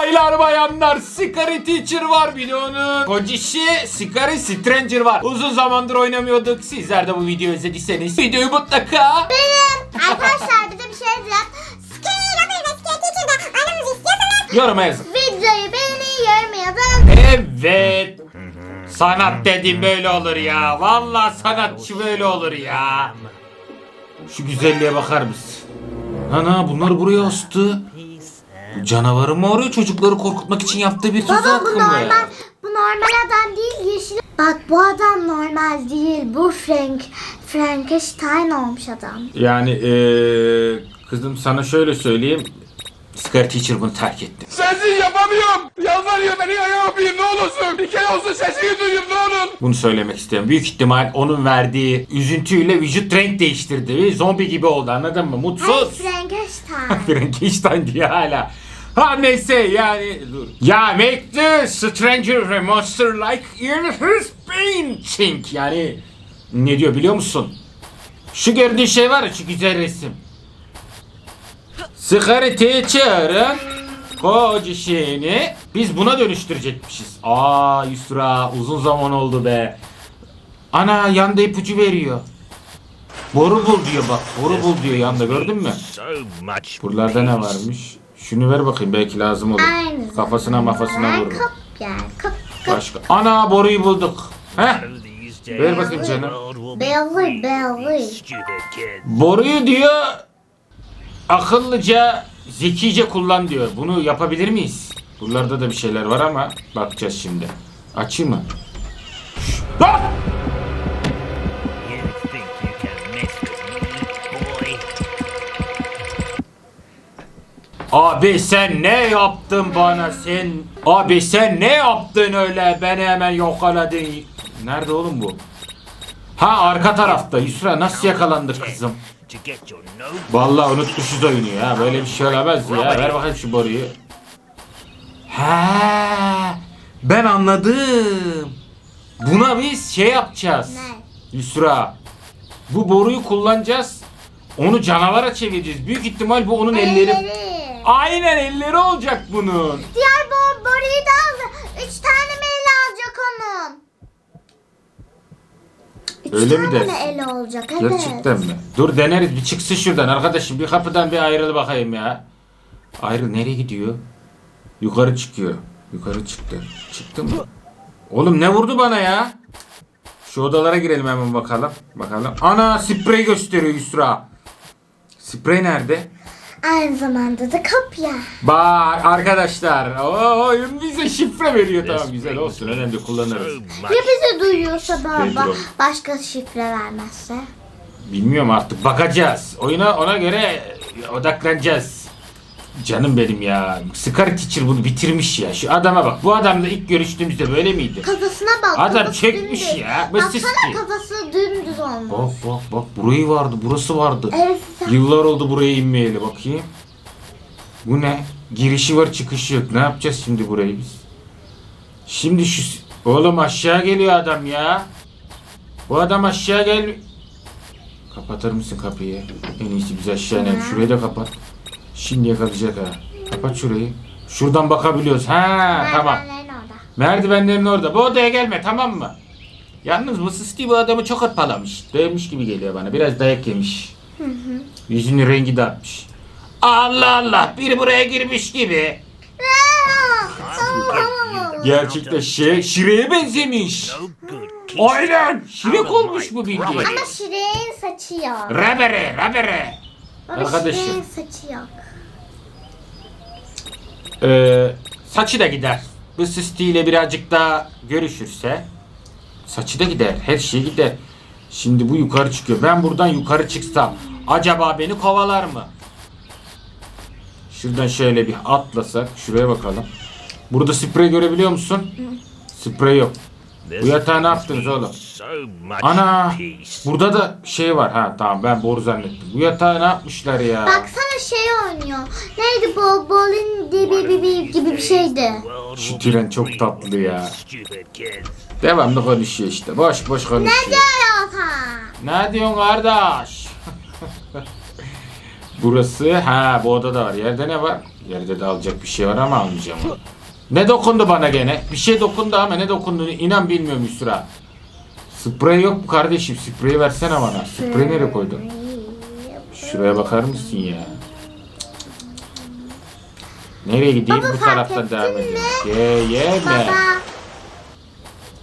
Baylar bayanlar Scary Teacher var bir de onun kocişi Scary Stranger var. Uzun zamandır oynamıyorduk. Sizler de bu videoyu izlediyseniz videoyu mutlaka Benim. Arkadaşlar bir de bir şey diyeceğim. Skate yapayım ve skate teacher'da oynamamızı istiyorsanız yoruma yazın. videoyu beğeni yorum yazın. Evet. Sanat dediğim böyle olur ya. Vallahi sanatçı böyle olur ya. Şu güzelliğe bakar mısın? Ana bunlar buraya astı. Bu Canavarı mı arıyor çocukları korkutmak için yaptığı bir Baba tuzak bu mı? normal. Bu normal adam değil yeşil. Bak bu adam normal değil. Bu Frank Frankenstein olmuş adam. Yani eee kızım sana şöyle söyleyeyim. Scary Teacher bunu terk etti. Sensiz yapamıyorum. Yalvarıyor beni ayağa öpeyim ne olursun. Bir kere olsun sesini duyayım ne olur. Bunu söylemek istiyorum. Büyük ihtimal onun verdiği üzüntüyle vücut renk değiştirdi. Ve Zombi gibi oldu anladın mı? Mutsuz. Frankenstein. Frankenstein diye hala. Ha neyse yani dur. Ya make the stranger a monster like in his painting. Yani ne diyor biliyor musun? Şu gördüğün şey var ya şu güzel resim. Scary Teacher'ın koca şeyini biz buna dönüştürecekmişiz. Aa Yusra uzun zaman oldu be. Ana yanda ipucu veriyor. Boru bul diyor bak. Boru bul diyor yanda gördün mü? Buralarda ne varmış? Şunu ver bakayım belki lazım olur. Aynı Kafasına mafasına vurur. Kap ya kap. Başka. Ana boruyu bulduk. Heh. Ver bakayım canım. world will be Belly belly. stupid kids. Boruyu diyor akıllıca, zekice kullan diyor. Bunu yapabilir miyiz? Buralarda da bir şeyler var ama bakacağız şimdi. Açayım mı? Ah! Abi sen ne yaptın bana sen? Abi sen ne yaptın öyle? Beni hemen yokaladın. Nerede oğlum bu? Ha arka tarafta. Yusra nasıl yakalandı kızım? Vallahi unutmuşuz oyunu ya. Böyle bir şey olamaz ya. Ver bakayım şu boruyu. He, ben anladım. Buna biz şey yapacağız. Ne? Yusra. Bu boruyu kullanacağız. Onu canavara çevireceğiz. Büyük ihtimal bu onun elleri. Aynen elleri olacak bunun. Diğer bo boruyu da aldı. Üç tane mi eli alacak onun? Üç Öyle mi tane dersin? eli olacak evet. Gerçekten mi? Dur deneriz bir çıksın şuradan arkadaşım. Bir kapıdan bir ayrıl bakayım ya. Ayrıl nereye gidiyor? Yukarı çıkıyor. Yukarı çıktı. Çıktı mı? Oğlum ne vurdu bana ya? Şu odalara girelim hemen bakalım. Bakalım. Ana sprey gösteriyor Yusra. Sprey nerede? Aynı zamanda da kapya. Bak arkadaşlar. Oo, oyun bize şifre veriyor. Tamam güzel olsun. Önemli kullanırız. Ya bizi duyuyorsa baba Bedroom. başka şifre vermezse? Bilmiyorum artık bakacağız. Oyuna ona göre odaklanacağız. Canım benim ya. Scar Teacher bunu bitirmiş ya. Şu adama bak. Bu adam da ilk görüştüğümüzde böyle miydi? Kafasına bak. Adam kafası çekmiş dümdüz. ya, Baksana basit ki. kafası dümdüz olmuş. Bak bak bak. Burayı vardı. Burası vardı. Evet. Yıllar oldu buraya inmeyeli. Bakayım. Bu ne? Girişi var çıkışı yok. Ne yapacağız şimdi burayı biz? Şimdi şu... Oğlum aşağı geliyor adam ya. Bu adam aşağı gel... Kapatır mısın kapıyı? En iyisi biz aşağı inelim. Şurayı da kapat. Şimdi yakalayacak ha. Kapat şurayı. Şuradan bakabiliyoruz. Ha tamam. Merdivenlerin orada. Merdivenlerin orada. Bu odaya gelme tamam mı? Yalnız bu Steve bu adamı çok hırpalamış. Dövmüş gibi geliyor bana. Biraz dayak yemiş. Yüzünün rengi de atmış. Allah Allah biri buraya girmiş gibi. Gerçekten şey Şire'ye benzemiş. Aynen. Şirek olmuş bu bilgi. Ama Şire'nin saçı yok. Rabere rabere. Baba Arkadaşım. Şire'nin saçı yok. Ee, saçı da gider. Bu ile birazcık daha görüşürse saçı da gider. Her şey gider. Şimdi bu yukarı çıkıyor. Ben buradan yukarı çıksam acaba beni kovalar mı? Şuradan şöyle bir atlasak. Şuraya bakalım. Burada sprey görebiliyor musun? Sprey yok. Bu yatağa ne yaptınız oğlum? Ana! Burada da şey var. Ha tamam ben boru zannettim. Bu yatağı ne yapmışlar ya? Baksana şey oynuyor. Neydi bu? Bolin gibi bir şeydi. Şu tren çok tatlı ya. Devamlı konuşuyor işte. Boş boş konuşuyor. Ne diyor Ne diyorsun kardeş? Burası ha bu odada var. Yerde ne var? Yerde de alacak bir şey var ama almayacağım onu. Ne dokundu bana gene? Bir şey dokundu ama ne dokunduğunu inan bilmiyorum Yusra. Sprey yok mu kardeşim? Spreyi versene bana. Spreyi nereye koydun? Şuraya bakar mısın ya? Nereye gideyim? Baba, Bu taraftan devam edeyim. Ye, yeme. Baba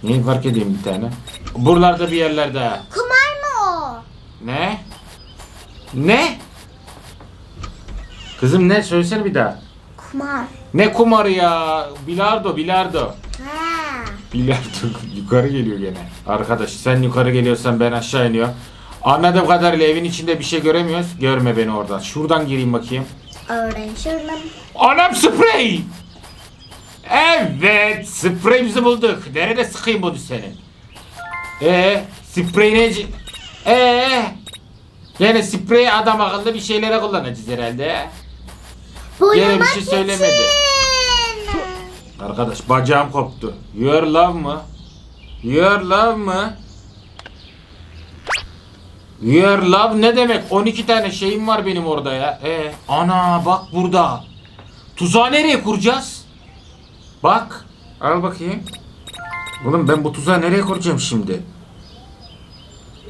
Neyi fark edeyim bir tane? Buralarda bir yerlerde. kumar mı o? Ne? Ne? Kızım ne? Söylesene bir daha. Kumar. Ne kumarı ya? Bilardo, bilardo. Ha. Bilardo yukarı geliyor gene. Arkadaş sen yukarı geliyorsan ben aşağı iniyorum. Anladığım kadarıyla evin içinde bir şey göremiyoruz. Görme beni oradan. Şuradan gireyim bakayım. Öğrenşirdim. Anam sprey! Evet, spreyimizi bulduk. Nerede sıkayım bunu senin? Ee, sprey ne? Ee, yani sprey adam akıllı bir şeylere kullanacağız herhalde. Boyamak bir şey söylemedi. Arkadaş bacağım koptu. Your love mı? Your love mı? Your love ne demek? 12 tane şeyim var benim orada ya. Ee, ana bak burada. Tuzağı nereye kuracağız? Bak. Al bakayım. Oğlum ben bu tuzağı nereye kuracağım şimdi?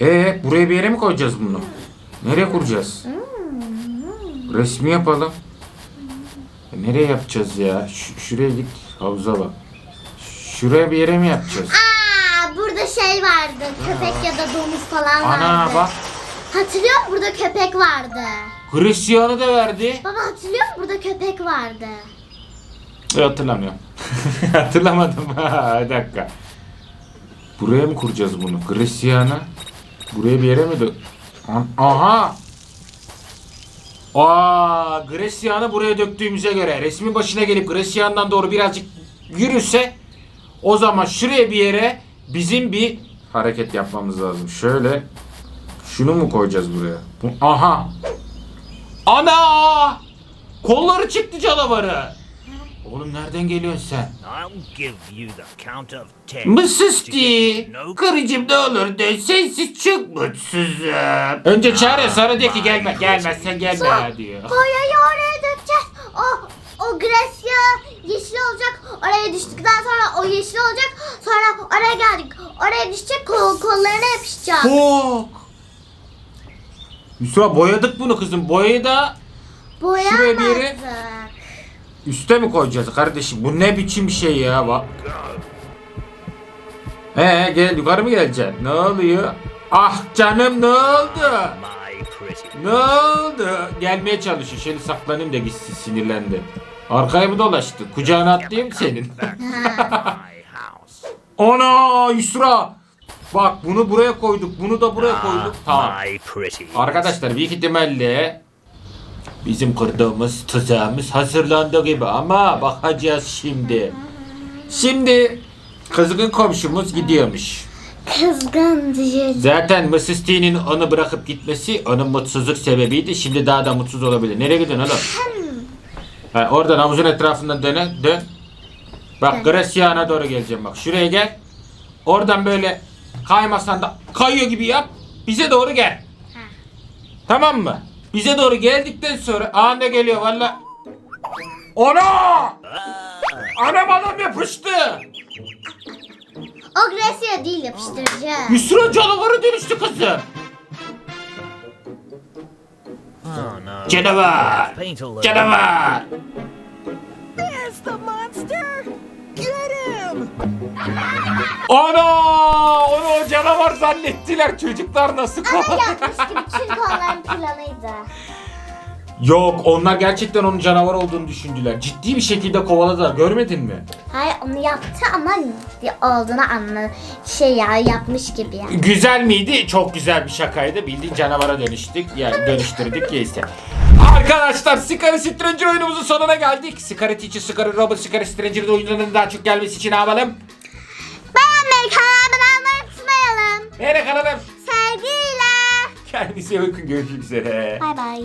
Ee, buraya bir yere mi koyacağız bunu? Nereye kuracağız? Resmi yapalım. Nereye yapacağız ya? Ş- şuraya git. Havuza bak. Şuraya bir yere mi yapacağız? Aa, burada şey vardı. Köpek ya da domuz falan vardı. Ana bak. Hatırlıyor musun? Burada köpek vardı. Hristiyanı da verdi. Baba hatırlıyor musun? Burada köpek vardı. E, hatırlamıyorum. Hatırlamadım. Ha, bir dakika. Buraya mı kuracağız bunu? Hristiyanı. Buraya bir yere mi dö... An- Aha! Aa, Gresyan'ı buraya döktüğümüze göre resmin başına gelip Gresyan'dan doğru birazcık yürüse o zaman şuraya bir yere bizim bir hareket yapmamız lazım. Şöyle şunu mu koyacağız buraya? Bu- Aha! Ana! Kolları çıktı canavarı. Oğlum nereden geliyorsun sen? I'll give you the count of ten. Mısız to di. get to know- Karıcım ne olur de sensiz çok mutsuzum. Önce çağırıyor sonra diyor ki gelme gelmezsen gelme ya diyor. Boyayı oraya dökeceğiz. O, o Gresya yeşil olacak. Oraya düştükten sonra o yeşil olacak. Sonra oraya geldik. Oraya düşecek kol, kollarına yapışacak. Bok. Yusra boyadık bunu kızım. Boyayı da şuraya bir yere-. Üste mi koyacağız kardeşim? Bu ne biçim şey ya bak. Ee gel yukarı mı geleceksin? Ne oluyor? Ah canım ne oldu? Ne oldu? Gelmeye çalışıyor. Şöyle saklanayım da gitsin sinirlendi. Arkaya mı dolaştı? Kucağına atlayayım senin? Ana Yusra! Bak bunu buraya koyduk. Bunu da buraya koyduk. Tamam. Arkadaşlar büyük ihtimalle bizim kırdığımız tuzağımız hazırlandı gibi ama bakacağız şimdi. Şimdi kızgın komşumuz gidiyormuş. Kızgın diye. Zaten Mrs. T'nin onu bırakıp gitmesi onun mutsuzluk sebebiydi. Şimdi daha da mutsuz olabilir. Nereye gidiyorsun oğlum? Ha, oradan havuzun etrafından dön. dön. Bak Gracian'a doğru geleceğim bak. Şuraya gel. Oradan böyle kaymasan da kayıyor gibi yap. Bize doğru gel. Tamam mı? Bize doğru geldikten sonra anında geliyor valla. Ana! Anam adam yapıştı. O Gresya değil yapıştırıcı. Yusra canavarı dönüştü kızım. Oh no. Canavar. Canavar. Ana! Onu o canavar zannettiler. Çocuklar nasıl Ama kaldı? yapmış gibi çünkü onların planıydı. Yok onlar gerçekten onun canavar olduğunu düşündüler. Ciddi bir şekilde kovaladılar. Görmedin mi? Hayır onu yaptı ama olduğunu anla şey ya yapmış gibi ya. Güzel miydi? Çok güzel bir şakaydı. Bildiğin canavara dönüştük. Yani dönüştürdük neyse. Arkadaşlar Scary Stranger oyunumuzun sonuna geldik. Scary Teacher, Scary Robot, Scary Stranger'ın oyunlarının daha çok gelmesi için ne yapalım? Beğenmeyi, kanala abone olmayı unutmayalım. Nereye kalalım? Sevgiyle. Kendinize bakın. Görüşmek üzere. Bay bay.